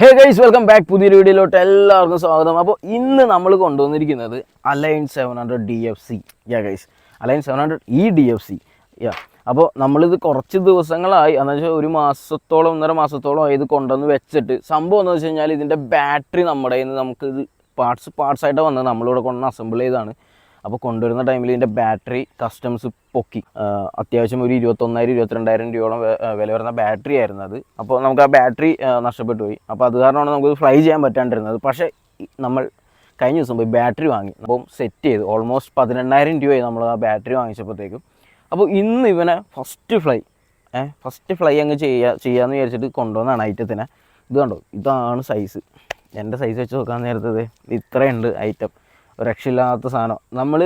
Hey guys welcome back പുതിയ വീഡിയോയിലോട്ട് എല്ലാവർക്കും സ്വാഗതം. അപ്പോൾ ഇന്ന് നമ്മൾ കൊണ്ടുവന്നിരിക്കുന്നത് Align seven hundred D F C yeah guys Align seven hundred E D F C yeah അപ്പോൾ നമ്മളിത് കുറച്ച് ദിവസങ്ങളായി എന്ന് വെച്ചാൽ ഒരു മാസത്തോളം ഒന്നര മാസത്തോളം ഇത് കൊണ്ടുവന്ന് വെച്ചിട്ട്. സംഭവം എന്ന് വെച്ച് കഴിഞ്ഞാൽ ഇതിന്റെ ബാറ്ററി നമ്മുടെ കയ്യിൽ നിന്ന് നമുക്ക് ഇത് പാർട്സ് പാർട്സ് ആയിട്ട് വന്നത്. നമ്മളിവിടെ കൊണ്ടുവന്ന് അസംബിൾ ചെയ്താണ് അപ്പോൾ കൊണ്ടുവരുന്ന ടൈമിൽ ഇതിന്റെ ബാറ്ററി കസ്റ്റംസ് പൊക്കി. അത്യാവശ്യം ഒരു ഇരുപത്തൊന്നായിരം ഇരുപത്തിരണ്ടായിരം രൂപയോളം വില വരുന്ന ബാറ്ററി ആയിരുന്നു അത്. അപ്പോൾ നമുക്ക് ആ ബാറ്ററി നഷ്ടപ്പെട്ടു പോയി. അപ്പോൾ അത് കാരണമാണ് നമുക്ക് ഫ്ലൈ ചെയ്യാൻ പറ്റാണ്ടിരുന്നത്. പക്ഷേ നമ്മൾ കഴിഞ്ഞ ദിവസം പോയി ബാറ്ററി വാങ്ങി. അപ്പം സെറ്റ് ചെയ്തു ഓൾമോസ്റ്റ് പതിനെണ്ണായിരം രൂപയായി നമ്മൾ ആ ബാറ്ററി വാങ്ങിച്ചപ്പോഴത്തേക്കും അപ്പോൾ ഇന്ന് ഇവനെ ഫസ്റ്റ് ഫ്ലൈ ഏഹ് ഫസ്റ്റ് ഫ്ലൈ അങ്ങ് ചെയ്യുക ചെയ്യാമെന്ന് വിചാരിച്ചിട്ട് കൊണ്ടുവന്നാണ് ഐറ്റത്തിനെ. ഇത് കണ്ടോ? ഇതാണ് സൈസ്. എന്റെ സൈസ് വെച്ച് നോക്കാൻ നേരത്തത് ഇത്രയുണ്ട് ഐറ്റം. രക്ഷയില്ലാത്ത സാധനം. നമ്മൾ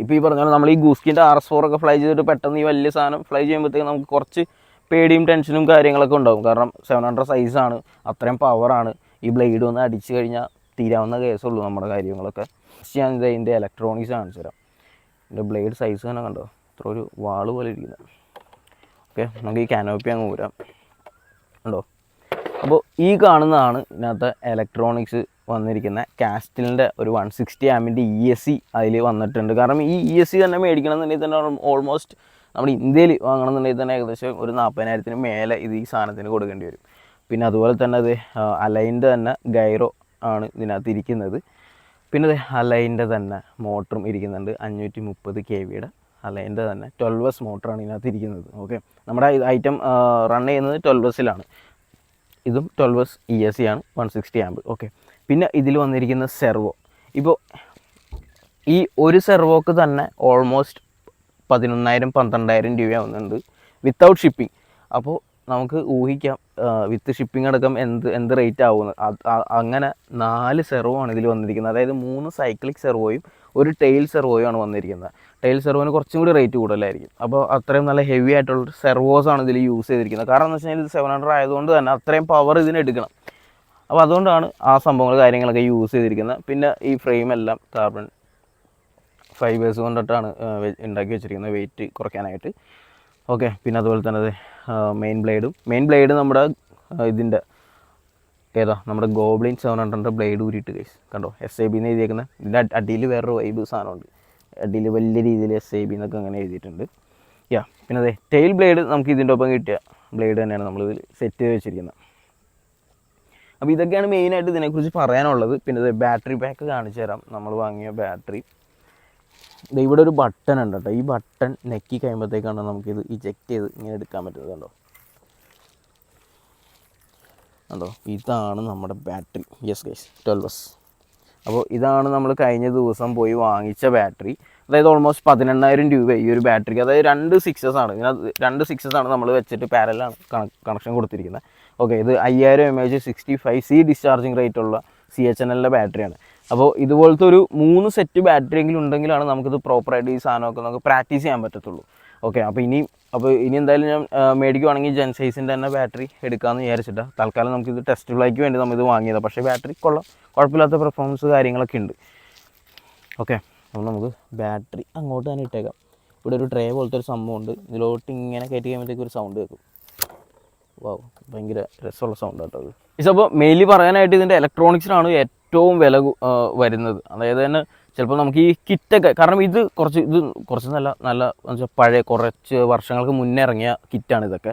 ഇപ്പോൾ ഈ പറഞ്ഞ നമ്മൾ ഈ ഗൂസ്കിന്റെ ആർ എസ് ഫോറൊക്കെ ഫ്ലൈ ചെയ്തിട്ട് പെട്ടെന്ന് ഈ വലിയ സാധനം ഫ്ലൈ ചെയ്യുമ്പോഴത്തേക്ക് നമുക്ക് കുറച്ച് പേടിയും ടെൻഷനും കാര്യങ്ങളൊക്കെ ഉണ്ടാവും. കാരണം സെവൻ ഹൺഡ്രഡ് സൈസാണ് അത്രയും പവറാണ് ഈ ബ്ലേഡ് ഒന്ന് അടിച്ചു കഴിഞ്ഞാൽ തീരാവുന്ന കേസുള്ളൂ നമ്മുടെ കാര്യങ്ങളൊക്കെ. ഞാൻ ഇത് ഇതിന്റെ ഇലക്ട്രോണിക്സ് കാണിച്ചു തരാം. ഇതിന്റെ ബ്ലേഡ് സൈസ് തന്നെ കണ്ടോ? ഇത്ര ഒരു വാൾ പോലെ ഇരിക്കുന്നത് ഓക്കെ നമുക്ക് ഈ കാനോപ്പി അങ്ങ് ഊരാം. ഉണ്ടോ അപ്പോൾ ഈ കാണുന്നതാണ് ഇതിനകത്ത് ഇലക്ട്രോണിക്സ് വന്നിരിക്കുന്ന കാസ്റ്റിലിന്റെ ഒരു വൺ സിക്സ്റ്റി ആമിന്റെ ഇ എസ് സി അതിൽ വന്നിട്ടുണ്ട്. കാരണം ഈ ഇ എസ് സി തന്നെ മേടിക്കണമെന്നുണ്ടെങ്കിൽ തന്നെ ഓൾമോസ്റ്റ് നമ്മുടെ ഇന്ത്യയിൽ വാങ്ങണമെന്നുണ്ടെങ്കിൽ തന്നെ ഏകദേശം ഒരു നാൽപ്പതിനായിരത്തിന് മേലെ ഇത് ഈ സാധനത്തിന് കൊടുക്കേണ്ടി വരും. പിന്നെ അതുപോലെ തന്നെ അത് അലൈന്റെ തന്നെ ഗൈറോ ആണ് ഇതിനകത്ത് ഇരിക്കുന്നത്. പിന്നെ അത് അലൈന്റെ തന്നെ മോട്ടറും ഇരിക്കുന്നുണ്ട്. അഞ്ഞൂറ്റി മുപ്പത് കെ വിയുടെ അലൈന്റെ തന്നെ ട്വൽവ് എസ് മോട്ടറാണ് ഇതിനകത്ത് ഇരിക്കുന്നത്. ഓക്കെ നമ്മുടെ ഐറ്റം റൺ ചെയ്യുന്നത് ട്വൽവ് എസിലാണ് ഇതും twelve S E S C ആണ് വൺ സിക്സ്റ്റി ആമ്പ് ഓക്കെ പിന്നെ ഇതിൽ വന്നിരിക്കുന്ന സെർവോ ഇപ്പോൾ ഈ ഒരു സെർവോക്ക് തന്നെ ഓൾമോസ്റ്റ് പതിനൊന്നായിരം പന്ത്രണ്ടായിരം രൂപയാവുന്നുണ്ട് വിത്തൗട്ട് ഷിപ്പിംഗ് അപ്പോൾ നമുക്ക് ഊഹിക്കാം വിത്ത് ഷിപ്പിംഗ് അടക്കം എന്ത് എന്ത് റേറ്റ് ആവുമെന്ന് അങ്ങനെ നാല് സെർവോ ആണ് ഇതിൽ വന്നിരിക്കുന്നത്. അതായത് മൂന്ന് സൈക്ലിക് സെർവോയും ഒരു ടെയിൽ സെർവോയും ആണ് വന്നിരിക്കുന്നത്. ടെയിൽ സെർവോന് കുറച്ചും കൂടി റേറ്റ് കൂടുതലായിരിക്കും. അപ്പോൾ അത്രയും നല്ല ഹെവി ആയിട്ടുള്ള സെർവോസ് ആണ് ഇതിൽ യൂസ് ചെയ്തിരിക്കുന്നത്. കാരണം എന്ന് വെച്ച് കഴിഞ്ഞാൽ ഇത് സെവൻ ഹൺഡ്രഡ് ആയതുകൊണ്ട് തന്നെ അത്രയും പവർ ഇതിന് എടുക്കണം. അപ്പോൾ അതുകൊണ്ടാണ് ആ സംഭവങ്ങൾ കാര്യങ്ങളൊക്കെ യൂസ് ചെയ്തിരിക്കുന്നത്. പിന്നെ ഈ ഫ്രെയിം എല്ലാം കാർബൺ ഫൈബേഴ്സ് കൊണ്ടിട്ടാണ് ഉണ്ടാക്കി വെച്ചിരിക്കുന്നത്. വെയിറ്റ് കുറയ്ക്കാനായിട്ട്. ഓക്കെ പിന്നെ അതുപോലെ തന്നെ അത് മെയിൻ ബ്ലേഡും മെയിൻ ബ്ലേഡ് നമ്മുടെ ഇതിന്റെ ഏതാ? നമ്മുടെ ഗോബ്ലിൻ സെവൻ ഹൺഡ്രഡ് ബ്ലേഡ് ഊരിയിട്ട് കൈസ് കണ്ടോ? എസ് എ ബി എന്ന് എഴുതിയേക്കുന്നത് ഇതിന്റെ അടിയിൽ വേറൊരു വൈബ് സാധനമുണ്ട്. അടിയിൽ വലിയ രീതിയിൽ എസ് എ ബി എന്നൊക്കെ അങ്ങനെ എഴുതിയിട്ടുണ്ട്. യാ പിന്നെ അതെ ടെയിൽ ബ്ലേഡ് നമുക്ക് ഇതിന്റെ ഒപ്പം കിട്ടിയ ബ്ലേഡ് തന്നെയാണ് നമ്മൾ ഇതിൽ സെറ്റ് ചെയ്ത് വെച്ചിരിക്കുന്നത്. അപ്പോൾ ഇതൊക്കെയാണ് മെയിനായിട്ട് ഇതിനെക്കുറിച്ച് പറയാനുള്ളത്. പിന്നെ ഇത് ബാറ്ററി പാക്ക് കാണിച്ചു തരാം. നമ്മൾ വാങ്ങിയ ബാറ്ററി ഇവിടെ ഒരു ബട്ടൺ ഉണ്ട് കേട്ടോ ഈ ബട്ടൺ നെക്കി കഴിയുമ്പോഴത്തേക്കാണ് നമുക്കിത് ഇജക്റ്റ് ചെയ്ത് ഇങ്ങനെ എടുക്കാൻ പറ്റുന്നത് കണ്ടോ? കണ്ടോ? ഇതാണ് നമ്മുടെ battery yes guys twelve S അപ്പോൾ ഇതാണ് നമ്മൾ കഴിഞ്ഞ ദിവസം പോയി വാങ്ങിച്ച ബാറ്ററി അതായത് ഓൾമോസ്റ്റ് പതിനെണ്ണായിരം രൂപ ഈ ഒരു ബാറ്ററിക്ക് അതായത് രണ്ട് സിക്സസ് ആണ്. ഇതിനകത്ത് രണ്ട് സിക്സസ് ആണ് നമ്മൾ വെച്ചിട്ട് പാരലാണ് കണക്ഷൻ കൊടുത്തിരിക്കുന്നത്. ഓക്കെ ഇത് അയ്യായിരം M H sixty five C discharging rate ഉള്ള സി എച്ച് എൻ എല്ലിന്റെ ബാറ്ററിയാണ് അപ്പോൾ ഇതുപോലത്തെ ഒരു മൂന്ന് സെറ്റ് ബാറ്ററി എങ്കിലും ഉണ്ടെങ്കിലാണ് നമുക്കിത് പ്രോപ്പറായിട്ട് ഈ സാധനമൊക്കെ നമുക്ക് പ്രാക്ടീസ് ചെയ്യാൻ പറ്റത്തുള്ളൂ. ഓക്കെ അപ്പോൾ ഇനി അപ്പോൾ ഇനി എന്തായാലും ഞാൻ മേടിക്കുവാണെങ്കിൽ ജെൻസൈസിന്റെ തന്നെ ബാറ്ററി എടുക്കാമെന്ന് വിചാരിച്ചിട്ടാണ് തൽക്കാലം നമുക്കിത് ടെസ്റ്റ് ഫ്ലൈക്ക് വേണ്ടി നമ്മൾ ഇത് വാങ്ങിയതാണ് പക്ഷേ ബാറ്ററി കൊള്ളാം. കുഴപ്പമില്ലാത്ത പെർഫോമൻസ് കാര്യങ്ങളൊക്കെ ഉണ്ട്. ഓക്കെ അപ്പോൾ നമുക്ക് ബാറ്ററി അങ്ങോട്ട് തന്നെ ഇട്ടേക്കാം. ഇവിടെ ഒരു ട്രേ പോലത്തെ ഒരു സംഭവം ഉണ്ട്. ഇതിലോട്ട് ഇങ്ങനെ കയറ്റി കഴിയുമ്പോഴത്തേക്ക് ഒരു സൗണ്ട് കേൾക്കും. വാവ് ഭയങ്കര രസമുള്ള സൗണ്ട് കേട്ടോ ഇസ് അപ്പോൾ മെയിൻലി പറയാനായിട്ട് ഇതിന്റെ ഇലക്ട്രോണിക്സിനാണ് ഏറ്റവും വില വരുന്നത്. അതായത് തന്നെ ചിലപ്പോൾ നമുക്ക് ഈ കിറ്റൊക്കെ കാരണം ഇത് കുറച്ച് ഇത് കുറച്ച് നല്ല നല്ല വെച്ചാൽ പഴയ കുറച്ച് വർഷങ്ങൾക്ക് മുന്നേ ഇറങ്ങിയ കിറ്റാണ് ഇതൊക്കെ.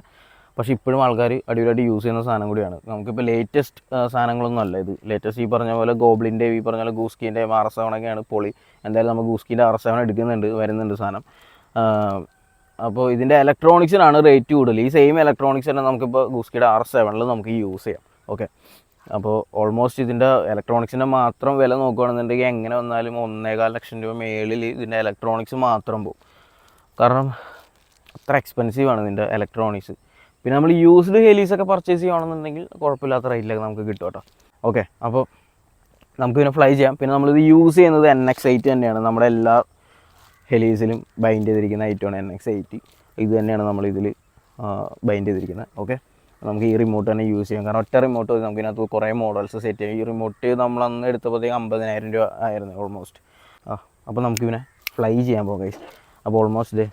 പക്ഷേ ഇപ്പോഴും ആൾക്കാർ അടിപൊളിയായിട്ട് യൂസ് ചെയ്യുന്ന സാധനം കൂടിയാണ്. നമുക്കിപ്പോൾ ലേറ്റസ്റ്റ് സാധനങ്ങളൊന്നും അല്ല ഇത്. ലേറ്റസ്റ്റ് ഈ പറഞ്ഞ പോലെ ഗോബ്ലിന്റെ ഈ പറഞ്ഞ പോലെ ഗൂസ്കീന്റെ ആർ എസ് സെവനൊക്കെയാണ് പൊളി. എന്തായാലും നമുക്ക് ഗൂസ്കീന്റെ ആർ എസ് സെവൻ എടുക്കുന്നുണ്ട് വരുന്നുണ്ട് സാധനം. അപ്പോൾ ഇതിന്റെ ഇലക്ട്രോണിക്സിനാണ് റേറ്റ് കൂടുതൽ. ഈ സെയിം ഇലക്ട്രോണിക്സ് തന്നെ നമുക്കിപ്പോൾ ഗൂസ്കിയുടെ ആർ സെവനിൽ നമുക്ക് യൂസ് ചെയ്യാം. ഓക്കെ അപ്പോൾ ഓൾമോസ്റ്റ് ഇതിന്റെ ഇലക്ട്രോണിക്സിന്റെ മാത്രം വില നോക്കുകയാണെന്നുണ്ടെങ്കിൽ എങ്ങനെ വന്നാലും ഒന്നേകാൽ ലക്ഷം രൂപ മേളിൽ ഇതിന്റെ ഇലക്ട്രോണിക്സ് മാത്രം പോകും കാരണം അത്ര എക്സ്പെൻസീവ് ആണ് ഇതിന്റെ ഇലക്ട്രോണിക്സ് പിന്നെ നമ്മൾ യൂസ്ഡ് ഹെലീസൊക്കെ പർച്ചേസ് ചെയ്യുകയാണെന്നുണ്ടെങ്കിൽ കുഴപ്പമില്ലാത്ത റേറ്റിലൊക്കെ നമുക്ക് കിട്ടും കേട്ടോ. ഓക്കെ അപ്പോൾ നമുക്ക് പിന്നെ ഫ്ലൈ ചെയ്യാം. പിന്നെ നമ്മളിത് യൂസ് ചെയ്യുന്നത് എൻ എക്സ് എയ്റ്റ് തന്നെയാണ്. നമ്മുടെ എല്ലാ ഹെലീസിലും ബൈൻഡ് ചെയ്തിരിക്കുന്ന ഐറ്റോൺ എൻ എക്സ് എയ്റ്റി ഇത് തന്നെയാണ് നമ്മൾ നമ്മളിതിൽ ബൈൻഡ് ചെയ്തിരിക്കുന്നത്. ഓക്കെ നമുക്ക് ഈ റിമോട്ട് തന്നെ യൂസ് ചെയ്യാം. കാരണം ഒറ്റ റിമോട്ട് നമുക്ക് ഇതിനകത്ത് കുറേ മോഡൽസ് സെറ്റ് ചെയ്യാം. ഈ റിമോട്ട് നമ്മൾ അന്ന് എടുത്തപ്പോഴത്തേക്ക് അമ്പതിനായിരം രൂപ ആയിരുന്നു ഓൾമോസ്റ്റ് ആ അപ്പോൾ നമുക്കിവനെ ഫ്ലൈ ചെയ്യാൻ പോകാം. അപ്പോൾ ഓൾമോസ്റ്റ്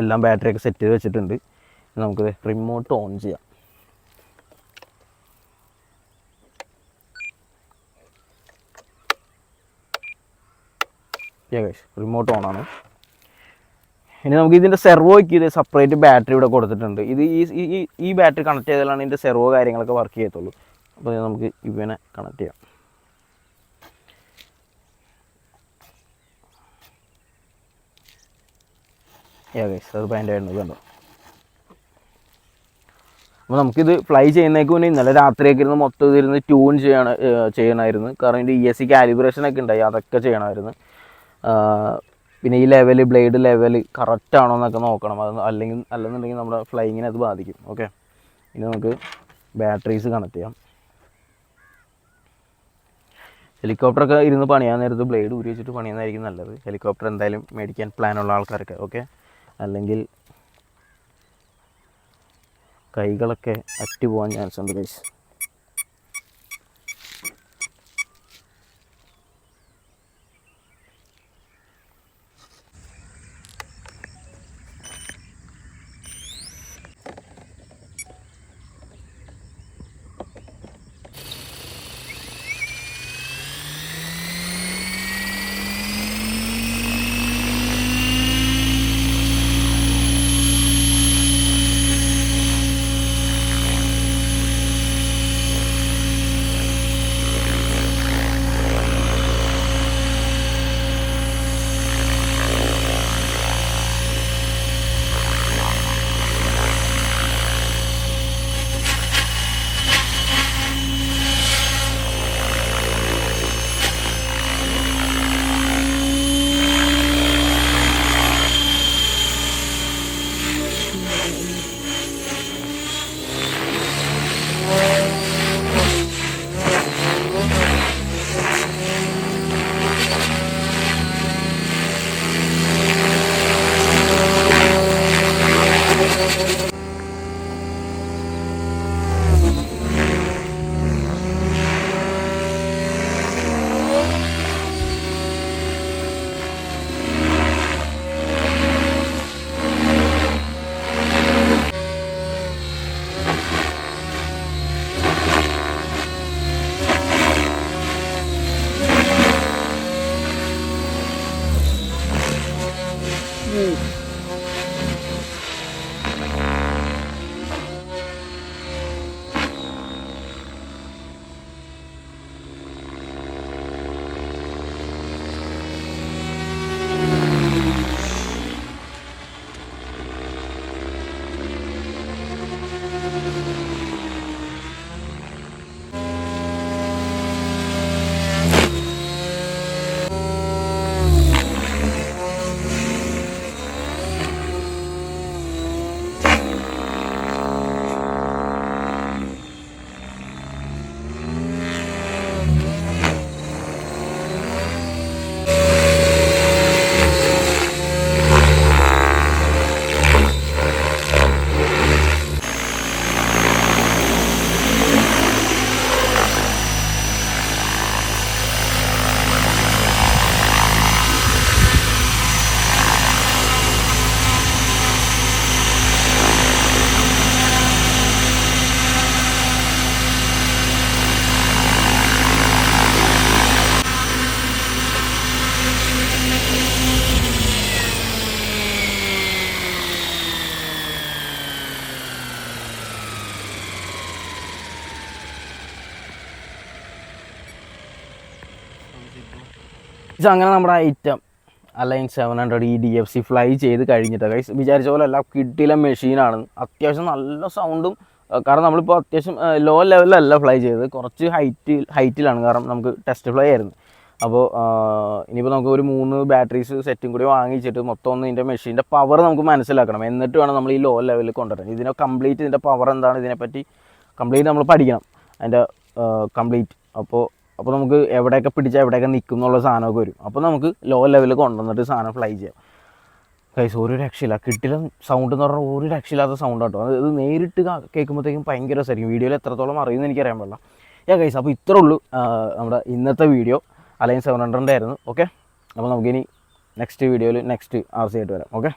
എല്ലാം ബാറ്ററിയൊക്കെ സെറ്റ് ചെയ്ത് വെച്ചിട്ടുണ്ട്. നമുക്കിത് നമുക്ക് റിമോട്ട് ഓൺ ചെയ്യാം. യാ ഗൈസ് റിമോട്ട് ആണ്. ഇനി നമുക്ക് ഇതിന്റെ സെർവോയ്ക്ക് ഇത് സെപ്പറേറ്റ് ബാറ്ററി ഇവിടെ കൊടുത്തിട്ടുണ്ട്. ഇത് ഈ ഈ- ബാറ്ററി കണക്ട് ചെയ്താലാണ് ഇതിന്റെ സെർവോ കാര്യങ്ങളൊക്കെ വർക്ക് ചെയ്യത്തുള്ളൂ. അപ്പോൾ നമുക്ക് ഇവനെ കണക്ട് ചെയ്യാം. യാ ഗൈസ് അത് അതിന്റെ ആയിരുന്നു കണ്ടോ? അപ്പോൾ നമുക്കിത് ഫ്ലൈ ചെയ്യുന്നേക്ക് മുന്നേ ഇന്നലെ രാത്രിയൊക്കെ ഇരുന്ന് മൊത്തം ഇതിരുന്ന് ട്യൂൺ ചെയ്യണ ചെയ്യണമായിരുന്നു കാരണം ഇതിന്റെ ഇ എസ് സി കാലിബ്രേഷൻ ഒക്കെ ഉണ്ടായി. അതൊക്കെ ചെയ്യണമായിരുന്നു പിന്നെ ഈ ലെവൽ ബ്ലേഡ് ലെവൽ കറക്റ്റ് ആണോ എന്നൊക്കെ നോക്കണം. അത് അല്ലെങ്കിൽ അല്ലെന്നുണ്ടെങ്കിൽ നമ്മുടെ ഫ്ലൈങ്ങിനെ അത് ബാധിക്കും. ഓക്കെ ഇനി നമുക്ക് ബാറ്ററീസ് കണക്ട് ചെയ്യാം. ഹെലികോപ്റ്ററൊക്കെ ഇരുന്ന് പണിയാൻ നേരത്ത് ബ്ലേഡ് ഊരി വെച്ചിട്ട് പണിയുന്നതായിരിക്കും നല്ലത്. ഹെലികോപ്റ്റർ എന്തായാലും മേടിക്കാൻ പ്ലാൻ ഉള്ള ആൾക്കാർക്ക് ഓക്കെ അല്ലെങ്കിൽ കൈകളൊക്കെ അറ്റ് പോകാൻ ചാൻസ് ഉണ്ട് ഗൈസ് ഇത് അങ്ങനെ നമ്മുടെ item Align seven hundred E D F C fly ചെയ്ത് കഴിഞ്ഞിട്ട്. ഗൈസ് വിചാരിച്ച പോലെ അല്ല കിട്ടിയില്ല മെഷീനാണ് അത്യാവശ്യം നല്ല സൗണ്ടും കാരണം നമ്മളിപ്പോൾ അത്യാവശ്യം ലോ ലെവലിലല്ല ഫ്ലൈ ചെയ്തത്. കുറച്ച് ഹൈറ്റ് ഹൈറ്റിലാണ് കാരണം നമുക്ക് ടെസ്റ്റ് ഫ്ലൈ ആയിരുന്നു. അപ്പോൾ ഇനിയിപ്പോൾ നമുക്ക് ഒരു മൂന്ന് ബാറ്ററീസ് സെറ്റും കൂടി വാങ്ങിച്ചിട്ട് മൊത്തം ഒന്ന് ഇതിന്റെ മെഷീന്റെ പവർ നമുക്ക് മനസ്സിലാക്കണം. എന്നിട്ട് വേണം നമ്മൾ ഈ ലോ ലെവലിൽ കൊണ്ടുവരാൻ. ഇതിനെ കംപ്ലീറ്റ് ഇതിന്റെ പവർ എന്താണ് ഇതിനെപ്പറ്റി കംപ്ലീറ്റ് നമ്മൾ പഠിക്കണം. അതിന്റെ കംപ്ലീറ്റ് അപ്പോൾ അപ്പോൾ നമുക്ക് എവിടെയൊക്കെ പിടിച്ചാൽ എവിടെയൊക്കെ നിൽക്കും എന്നുള്ള സാധനമൊക്കെ വരും. അപ്പോൾ നമുക്ക് ലോ ലെവലിൽ കൊണ്ടുവന്നിട്ട് സാധനം ഫ്ലൈ ചെയ്യാം. കൈസ് ഒരു രക്ഷയില്ല. കിട്ടില്ല സൗണ്ട് എന്ന് പറഞ്ഞാൽ ഒരു രക്ഷയില്ലാത്ത സൗണ്ട് കേട്ടോ അത് നേരിട്ട് കേൾക്കുമ്പോഴത്തേക്കും ഭയങ്കര രസമായിരിക്കും. വീഡിയോയിൽ എത്രത്തോളം അറിയുമെന്ന് എനിക്കറിയാൻ പാടില്ല. യാ കൈസ് അപ്പോൾ ഇത്രേ ഉള്ളൂ നമ്മുടെ ഇന്നത്തെ വീഡിയോ അലയൻസ് സെവൻ ഹൺഡ്രഡിന്റെ ആയിരുന്നു. ഓക്കെ അപ്പോൾ നമുക്കിനി നെക്സ്റ്റ് വീഡിയോയിൽ നെക്സ്റ്റ് ആർ സി ആയിട്ട് വരാം. ഓക്കെ